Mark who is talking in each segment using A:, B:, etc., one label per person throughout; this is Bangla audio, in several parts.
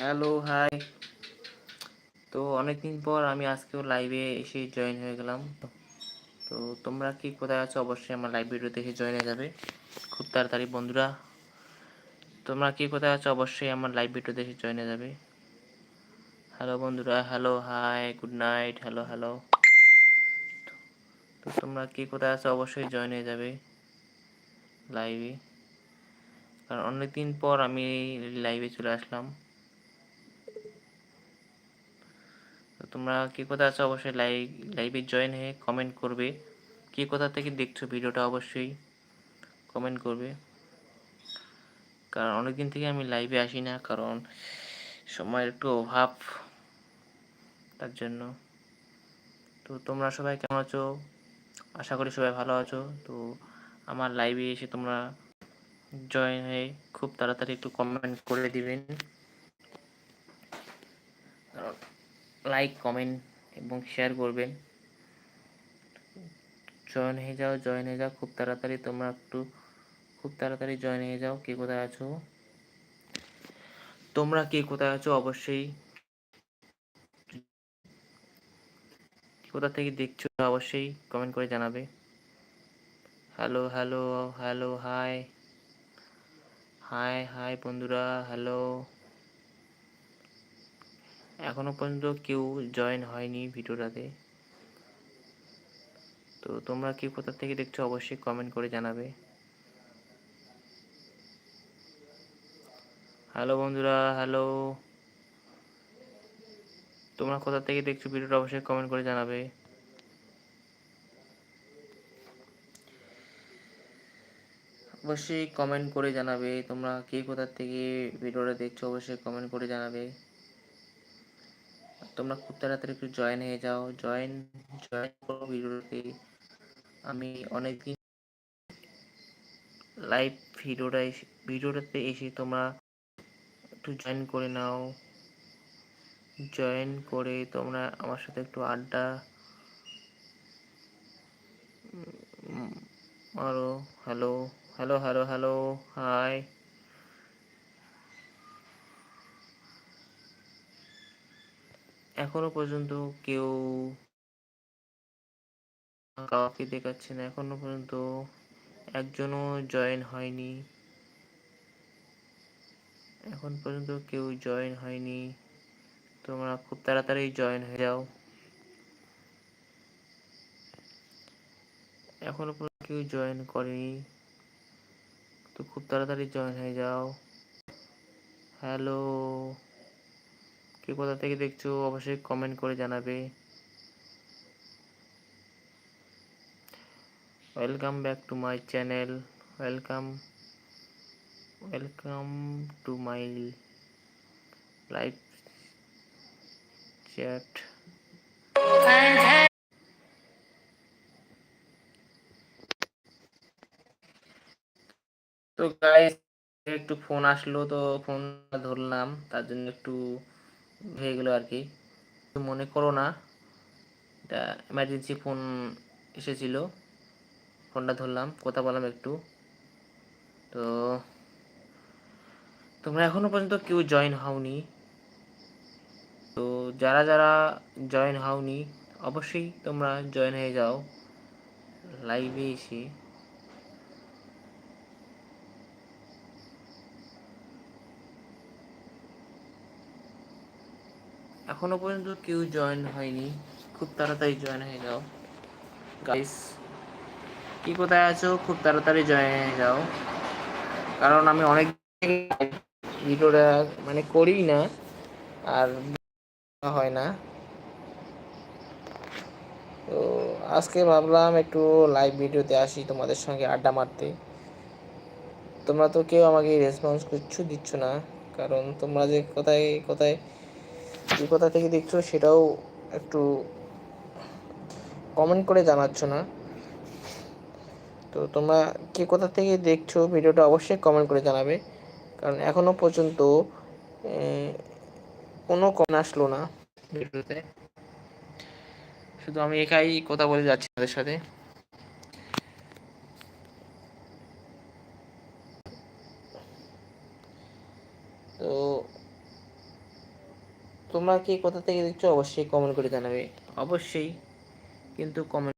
A: হ্যালো হাই তো অনেকদিন পর আমি আজকেও লাইভে এসে জয়েন হয়ে গেলাম। তো তোমরা কি কোথায় আছো? অবশ্যই আমার লাইভ ভিডিও দেখে জয়েন হয়ে যাবে। খুব তাড়াতাড়ি, বন্ধুরা। তোমরা কি কোথায় আছো? অবশ্যই আমার লাইভ ভিডিও দেখে জয়েন হয়ে যাবে। হ্যালো বন্ধুরা। Hello hi good night hello hello তো তোমরা কি কোথায় আছো? অবশ্যই জয়েন হয়ে যাবে লাইভে কারণ অনেকদিন পর আমি লাইভে চলে আসলাম তো তোমরা কি কোথায় আছো অবশ্যই লাইভ লাইভে জয়েন হয়ে কমেন্ট করবে। কি কোথা থেকে দেখছ ভিডিওটা অবশ্যই কমেন্ট করবে। কারণ অনেকদিন থেকে আমি লাইভে আসি না, কারণ সময়ের একটু অভাব তার জন্য। তো তোমরা সবাই কেমন আছো? আশা করি সবাই ভালো আছো। তো আমার লাইভে এসে তোমরা জয়েন হয়ে খুব তাড়াতাড়ি একটু কমেন্ট করে দিবেন। লাইক কমেন্ট এবং শেয়ার করবেন। জয়েন হয়ে যাও জয়েন হয়ে যাও, খুব তাড়াতাড়ি তোমরা একটু, খুব তাড়াতাড়ি জয়েন হয়ে যাও, কে কোথায় আছো? তোমরা কে কোথায় আছো? অবশ্যই কোথা থেকে দেখছ, অবশ্যই কমেন্ট করে জানাবে। Hello hello hello hi hi hi বন্ধুরা হ্যালো এখনও পর্যন্ত কেউ জয়েন হয়নি ভিডিওটাতে। তো তোমরা কি কোথা থেকে দেখছ অবশ্যই কমেন্ট করে জানাবে। হ্যালো বন্ধুরা হ্যালো তোমরা কোথা থেকে দেখছ ভিডিওটা অবশ্যই কমেন্ট করে জানাবে। অবশ্যই কমেন্ট করে জানাবে। তোমরা কে কোথা থেকে ভিডিওটা দেখছ অবশ্যই কমেন্ট করে জানাবে। তোমরা খুব তাড়াতাড়ি একটু জয়েন হয়ে যাও। জয়েন জয়েন করো ভিডিওতে আমি অনেকদিন লাইভ ভিডিওটা এসে, ভিডিওটাতে এসে তোমরা একটু জয়েন করে নাও। জয়েন করে তোমরা আমার সাথে একটু আড্ডা মারো। Hello hello hello hello hi এখনও পর্যন্ত কেউ কাউকে দেখাচ্ছে না। এখনও পর্যন্ত একজনও জয়েন হয়নি। এখন পর্যন্ত কেউ জয়েন হয়নি। তোমরা খুব তাড়াতাড়ি জয়েন হয়ে যাও। এখনও পর্যন্ত কেউ জয়েন করেনি। তো খুব তাড়াতাড়ি জয়েন হয়ে যাও। হ্যালো কে কোথা থেকে দেখছ, অবশ্যই কমেন্ট করে জানাবে। Welcome back to my channel welcome welcome to my live chat তো গাইস একটু ফোন আসলো তো ফোন ধরলাম, তার জন্য একটু হয়ে গেলো আর কি। মনে করো না, এটা এমার্জেন্সি ফোন এসেছিল। ফোনটা ধরলাম, কথা বললাম একটু। তো তোমরা এখনও পর্যন্ত কেউ জয়েন হওনি। তো যারা যারা জয়েন হওনি, অবশ্যই তোমরা জয়েন হয়ে যাও। লাইভে এসে। এখনও পর্যন্ত কেউ জয়েন হয়নি। খুব তাড়াতাড়ি জয়েন হয়ে যাও। গাইস কি কোথায় আছো? খুব তাড়াতাড়ি জয়েন হয়ে যাও। কারণ আমি অনেক ভিডিওটা মানে করি না, আর হয় না। তো আজকে ভাবলাম একটু লাইভ ভিডিওতে আসি তোমাদের সঙ্গে আড্ডা মারতে। তোমরা তো কেউ আমাকে রেসপন্স কিচ্ছু দিচ্ছ না, কারণ তোমরা যে কোথায় কোথায় যে কোথা থেকে দেখছ, সেটাও একটু কমেন্ট করে জানাচ্ছ না। তো তোমরা কে কোথা থেকে দেখছ, ভিডিওটা অবশ্যই কমেন্ট করে জানাবে। কারণ এখনও পর্যন্ত কোনো কমেন্ট আসলো না ভিডিওতে। শুধু আমি একাই কথা বলে যাচ্ছি তাদের সাথে। তো তোমরা কি কোথা থেকে দেখছ অবশ্যই কমেন্ট করে জানাবে। অবশ্যই, কিন্তু কমেন্ট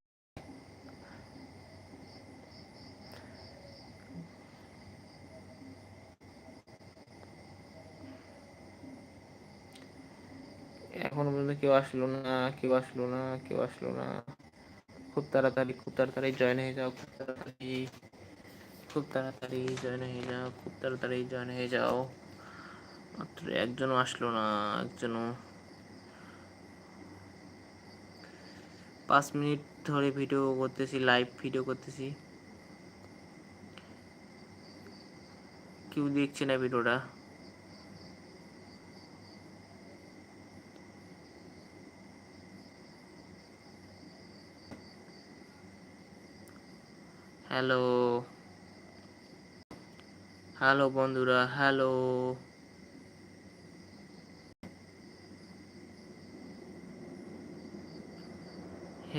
A: এখনও পর্যন্ত কেউ আসলো না, কেউ আসলো না, কেউ আসলো না। খুব তাড়াতাড়ি খুব তাড়াতাড়ি জয়েন হয়ে যাও, খুব তাড়াতাড়ি। খুব তাড়াতাড়ি জয়েন হয়ে যাও, খুব তাড়াতাড়ি জয়েন হয়ে যাও। মাত্র একজনও আসলো না, একজনও পাঁচ মিনিট ধরে ভিডিও করতেছি লাইভ ভিডিও করতেছি। কেউ দেখছে না ভিডিওটা হ্যালো হ্যালো বন্ধুরা হ্যালো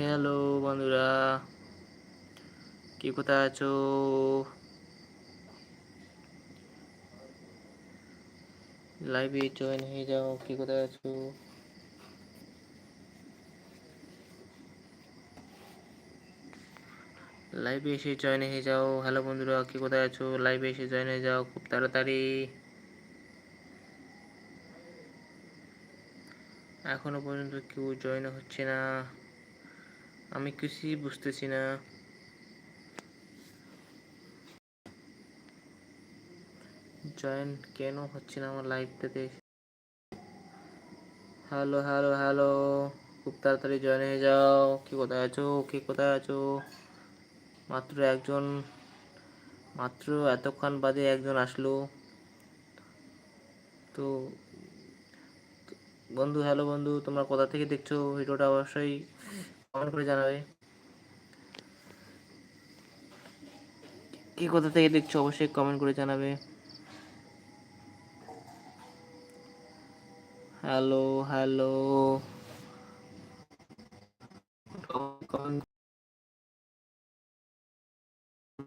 A: হ্যালো বন্ধুরা। কি কোথায় আছো? লাইভে জয়েন হয়ে যাও। কি কোথায় আছো? লাইভে এসে জয়েন হয়ে যাও। হ্যালো বন্ধুরা। কি কোথায় আছো? লাইভে এসে জয়েন হয়ে যাও খুব তাড়াতাড়ি। এখনও পর্যন্ত কেউ জয়েন হচ্ছে না। আমি কিছুই বুঝতেছি না। জয়েন কেন হচ্ছে না আমার লাইভটাতে হ্যালো হ্যালো হ্যালো খুব তাড়াতাড়ি জয়েন হয়ে যাও। কি কোথায় আছো? কি কোথায় আছো? মাত্র একজন, মাত্র এতক্ষণ বাদে একজন আসলো। তো, বন্ধু হ্যালো বন্ধু, তোমরা কোথা থেকে দেখছ? ভিডিওটা অবশ্যই কমেন্ট করে জানাবে। কি কোথা থেকে দেখছ অবশ্যই কমেন্ট করে জানাবে। হ্যালো হ্যালো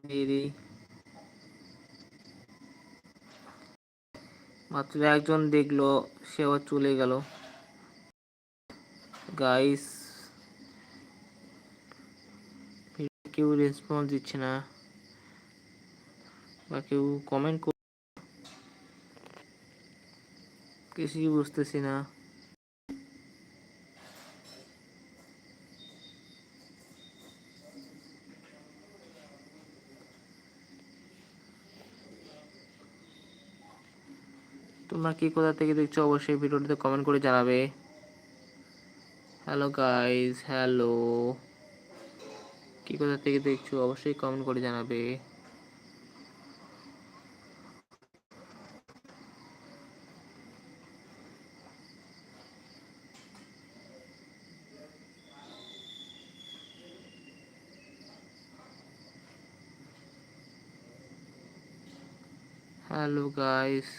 A: দিদি মাত্র একজন দেখল, সেও চলে গেল। গাইস কেউ রেসপন্স দিচ্ছে না। বা কেউ কমেন্ট কিছুই বুঝতেছি না। তোমরা কি কোথা থেকে দেখছ অবশ্যই ভিডিওটিতে কমেন্ট করে জানাবে। হ্যালো গাইস হ্যালো কি কোথা থেকে দেখছ অবশ্যই কমেন্ট করে জানাবে। হ্যালো গাইস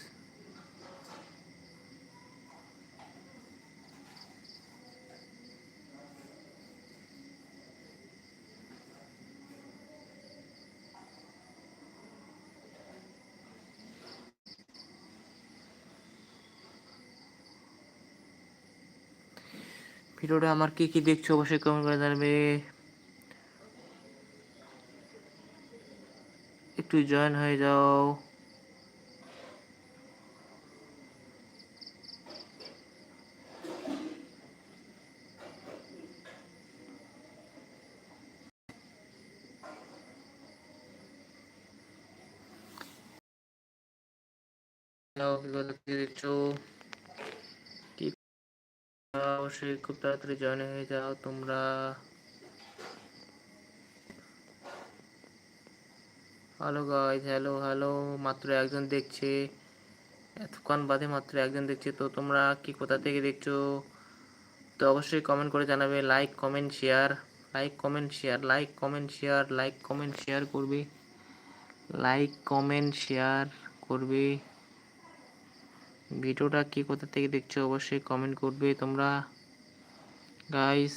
A: ভিডিওটা আমার কি কি দেখছ অবশ্যই কমেন্ট করে জানাবে। একটু জয়েন হয়ে যাও। দেখছ কি অবশ্যই খুব তাড়াতাড়ি জয়েন হয়ে যাও, তোমরা হ্যালো গাইজ হ্যালো হ্যালো মাত্র একজন দেখছে। এতক্ষণ বাদে মাত্র একজন দেখছে, তো তোমরা কি কোথা থেকে দেখছ? তো অবশ্যই কমেন্ট করে জানাবে like comment share like comment share like comment share like comment share করবে। লাইক কমেন্ট শেয়ার করবে। ভিডিওটা কি কোথা থেকে দেখছ অবশ্যই কমেন্ট করবে তোমরা। গাইস